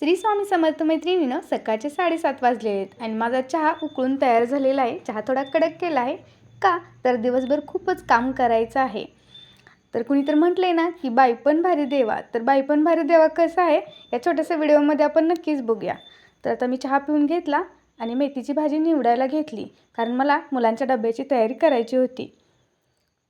श्री स्वामी समर्थ मैत्रिणीनं सकाळचे साडेसात वाजले आहेत आणि माझा चहा उकळून तयार झालेला आहे. चहा थोडा कडक केला आहे. का? तर दिवसभर खूपच काम करायचं आहे. तर कुणी तर म्हटलं आहे ना की बाई पण भारी देवा. तर बाई पण भारी देवा कसं आहे या छोट्याशा व्हिडिओमध्ये आपण नक्कीच बघूया. तर आता मी चहा पिऊन घेतला आणि मेथीची भाजी निवडायला घेतली कारण मला मुलांच्या डब्याची तयारी करायची होती.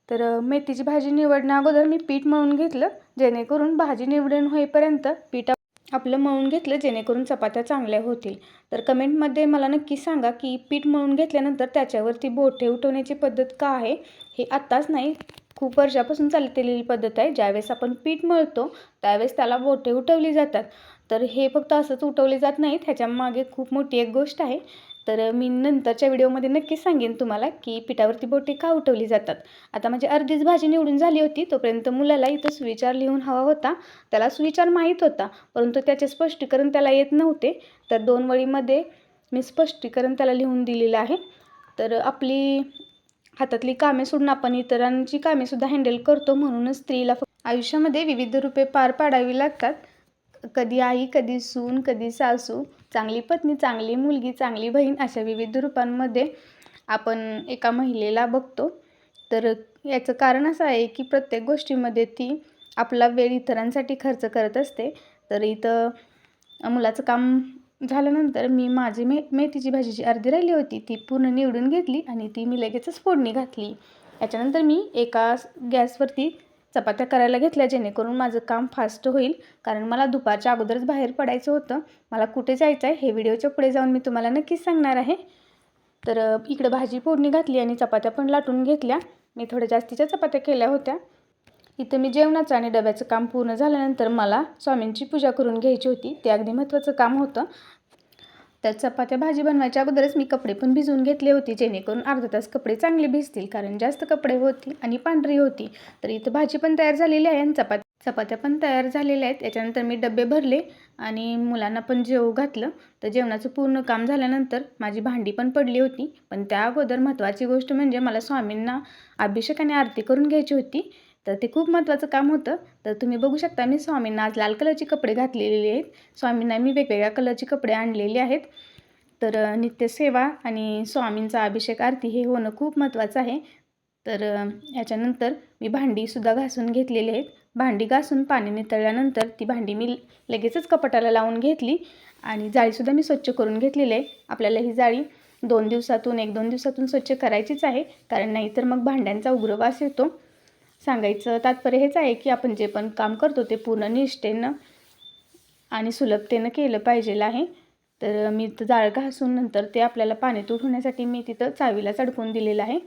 तर मेथीची भाजी निवडण्या अगोदर मी पीठ मळून घेतलं जेणेकरून भाजी निवडून होईपर्यंत पीठ आपलं मळून घेतलं जेणेकरून चपात्या चांगल्या होतील. तर कमेंटमध्ये मला नक्की सांगा की पीठ मळून घेतल्यानंतर त्याच्यावरती बोटे उठवण्याची पद्धत का आहे? हे आत्ताच नाही खूप वर्षापासून चालतेली पद्धत आहे. ज्यावेळेस आपण पीठ मळतो त्यावेळेस त्याला बोटे उठवली जातात. तर हे फक्त असंच उठवले जात नाहीत ह्याच्या मागे खूप मोठी एक गोष्ट आहे. तर मी नंतरच्या व्हिडिओमध्ये नक्कीच सांगेन तुम्हाला की पिठावरती बोटे का उठवली जातात. आता माझी अर्धीच भाजी निवडून झाली होती तोपर्यंत मुलाला इथं सुविचार लिहून हवा होता. त्याला सुविचार माहीत होता परंतु त्याचे स्पष्टीकरण त्याला येत नव्हते. तर दोन वळीमध्ये मी स्पष्टीकरण त्याला लिहून दिलेलं आहे. तर आपली हातातली कामे सोडून आपण इतरांची कामेसुद्धा हँडल करतो म्हणूनच स्त्रीला फक्त आयुष्यामध्ये विविध रूपे पार पाडावी लागतात. कधी आई कधी सून कधी सासू चांगली पत्नी चांगली मुलगी चांगली बहीण अशा विविध रूपांमध्ये आपण एका महिलेला बघतो. तर याचं कारण असं आहे की प्रत्येक गोष्टीमध्ये ती आपला वेळ इतरांसाठी खर्च करत असते. तर इथं मुलाचं काम झाल्यानंतर मी माझी मे मेथीची भाजीची अर्धी राहिली होती ती पूर्ण निवडून घेतली आणि ती मी लगेचच फोडणी घातली. याच्यानंतर मी एका गॅसवरती चपात्या करायला घेतल्या जेणेकरून माझं काम फास्ट होईल. कारण मला दुपारच्या अगोदरच बाहेर पडायचं होतं. मला कुठे जायचं आहे हे व्हिडिओच्या पुढे जाऊन मी तुम्हाला नक्कीच सांगणार आहे. तर इकडं भाजी फोडणी घातली आणि चपात्या पण लाटून घेतल्या. मी थोड्या जास्तीच्या चपात्या केल्या होत्या. इथं मी जेवणाचं आणि डब्याचं काम पूर्ण झाल्यानंतर मला स्वामींची पूजा करून घ्यायची होती. ते अगदी महत्त्वाचं काम होतं. तर चपात्या भाजी बनवायच्या अगोदरच मी कपडे पण भिजवून घेतले होते जेणेकरून अर्धा तास कपडे चांगले भिजतील कारण जास्त कपडे होती आणि पांढरी होती. तर इथं भाजी पण तयार झालेली आहे आणि चपात चपात्या पण तयार झालेल्या आहेत. याच्यानंतर मी डबे भरले आणि मुलांना पण जेवू घातलं. तर जेवणाचं पूर्ण काम झाल्यानंतर माझी भांडी पण पडली होती. पण त्या अगोदर महत्त्वाची गोष्ट म्हणजे मला स्वामींना अभिषेक आणि आरती करून घ्यायची होती. तर ते खूप महत्त्वाचं काम होतं. तर तुम्ही बघू शकता मी स्वामींना आज लाल कलरचे कपडे घातलेले आहेत. स्वामींना मी वेगवेगळ्या कलरचे कपडे आणलेले आहेत. तर नित्यसेवा आणि स्वामींचा अभिषेक आरती हे होणं खूप महत्त्वाचं आहे. तर याच्यानंतर मी भांडीसुद्धा घासून घेतलेली आहेत. भांडी घासून पाणी नितळल्यानंतर ती भांडी मी लगेचच कपाटाला लावून घेतली आणि जाळीसुद्धा मी स्वच्छ करून घेतलेली आहे. आपल्याला ही जाळी दोन दिवसातून एक दोन दिवसातून स्वच्छ करायचीच आहे. कारण नाहीतर मग भांड्यांचा उग्रवास येतो. सांगायचं तात्पर्य हेच आहे की आपण जे पण काम करतो ते पूर्ण निष्ठेनं आणि सुलभतेनं केलं पाहिजेल आहे. तर मी तर जाळ घासून नंतर ते आपल्याला पाणी उठवण्यासाठी मी तिथं चावीला चढकून दिलेलं आहे.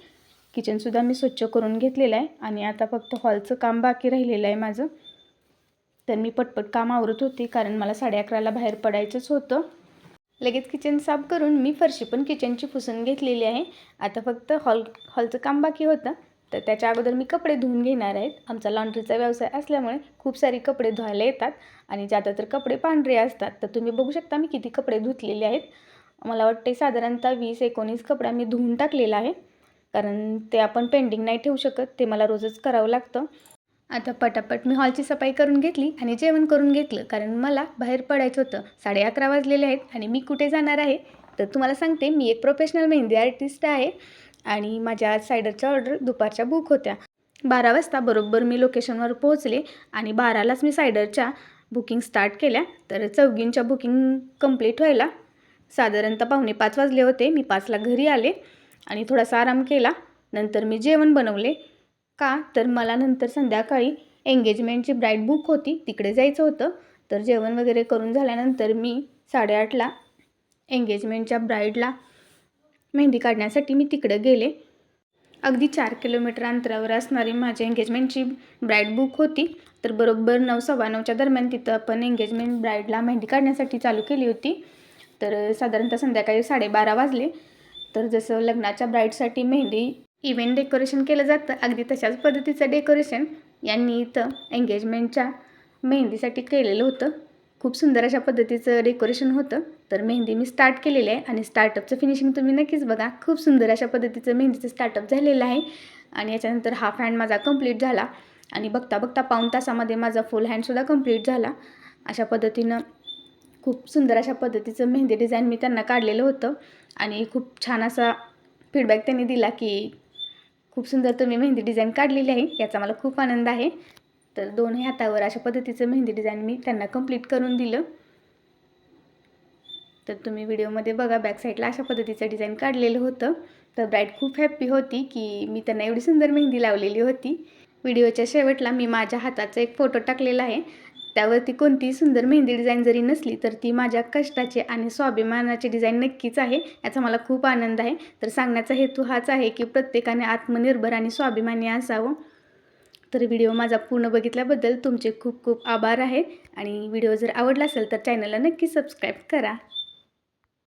किचनसुद्धा मी स्वच्छ करून घेतलेलं आहे आणि आता फक्त हॉलचं काम बाकी राहिलेलं आहे माझं. तर मी पटपट काम आवरत होती कारण मला साडे अकराला बाहेर पडायचंच होतं. लगेच किचन साफ करून मी फरशी पण किचनची पुसून घेतलेली आहे. आता फक्त हॉल हॉलचं काम बाकी होतं. तर त्याच्या अगोदर मी कपडे धुवून घेणार आहेत. आमचा लॉन्ड्रीचा व्यवसाय असल्यामुळे खूप सारी कपडे धुवायला येतात आणि ज्यादा तर कपडे पांढरे असतात. तर तुम्ही बघू शकता मी किती कपडे धुतलेले आहेत. मला वाटते साधारणतः वीस एकोणीस कपडा मी धुवून टाकलेला आहे. कारण ते आपण पेंडिंग नाही ठेवू शकत. ते मला रोजच करावं लागतं. आता पटापट मी हॉलची सफाई करून घेतली आणि जेवण करून घेतलं. कारण मला बाहेर पडायचं होतं. साडे अकरा वाजलेले आहेत आणि मी कुठे जाणार आहे? तर तुम्हाला सांगते मी एक प्रोफेशनल मेहंदी आर्टिस्ट आहे. आणि माझ्या सायडरच्या ऑर्डर दुपारच्या बुक होत्या. बारा वाजता बरोबर मी लोकेशनवर पोहोचले आणि बारालाच मी सायडरच्या बुकिंग स्टार्ट केल्या. तर चौघींच्या बुकिंग कंप्लीट व्हायला साधारणतः पाहुणे पाच वाजले होते. मी पाचला घरी आले आणि थोडासा आराम केला. नंतर मी जेवण बनवले. का? तर मला नंतर संध्याकाळी एंगेजमेंटची ब्राईड बुक होती. तिकडे जायचं होतं. तर जेवण वगैरे करून झाल्यानंतर मी साडेआठला एंगेजमेंटच्या ब्राईडला मेहंदी काढण्यासाठी मी तिकडं गेले. अगदी चार किलोमीटर अंतरावर असणारी माझी एंगेजमेंटची ब्राईड बुक होती. तर बरोबर नऊ सव्वा नऊच्या दरम्यान तिथं आपण एंगेजमेंट ब्राईडला मेहंदी काढण्यासाठी चालू केली होती. तर साधारणतः संध्याकाळी साडेबारा वाजले. तर जसं लग्नाच्या ब्राईडसाठी मेहंदी इव्हेंट डेकोरेशन केलं जातं अगदी तशाच पद्धतीचं डेकोरेशन यांनी इथं एंगेजमेंटच्या मेहंदीसाठी केलेलं होतं. खूप सुंदर अशा पद्धतीचं डेकोरेशन होतं. तर मेहंदी मी स्टार्ट केलेली आहे आणि स्टार्टअपचं फिनिशिंग तुम्ही नक्कीच बघा. खूप सुंदर अशा पद्धतीचं मेहंदीचं स्टार्टअप झालेलं आहे. आणि याच्यानंतर हाफ हँड माझा कंप्लीट झाला. आणि बघता बघता पाऊण तासामध्ये माझा फुल हँडसुद्धा कंप्लीट झाला. अशा पद्धतीनं खूप सुंदर अशा पद्धतीचं मेहंदी डिझाईन मी त्यांना काढलेलं होतं. आणि खूप छान असा फीडबॅक त्यांनी दिला की खूप सुंदर तुम्ही मेहंदी डिझाईन काढलेली आहे. याचा मला खूप आनंद आहे. तर दोन्ही हातावर अशा पद्धतीचं मेहंदी डिझाईन मी त्यांना कंप्लीट करून दिलं. तर तुम्ही व्हिडिओमध्ये बघा बॅक साईडला अशा पद्धतीचं डिझाईन काढलेलं होतं. तर ब्राईड खूप हॅप्पी होती की मी त्यांना एवढी सुंदर मेहंदी लावलेली होती. व्हिडिओच्या शेवटला मी माझ्या हाताचा एक फोटो टाकलेला आहे. त्यावरती कोणतीही सुंदर मेहंदी डिझाईन जरी नसली तर ती माझ्या कष्टाचे आणि स्वाभिमानाचे डिझाईन नक्कीच आहे याचा मला खूप आनंद आहे. तर सांगण्याचा हेतू हाच आहे की प्रत्येकाने आत्मनिर्भर आणि स्वाभिमानी असावं. तर व्हिडिओ माझा पूर्ण बघितल्याबद्दल तुमचे खूप खूप आभार आहे. आणि व्हिडिओ जर आवडला असेल तर चॅनलला नक्की सबस्क्राईब करा.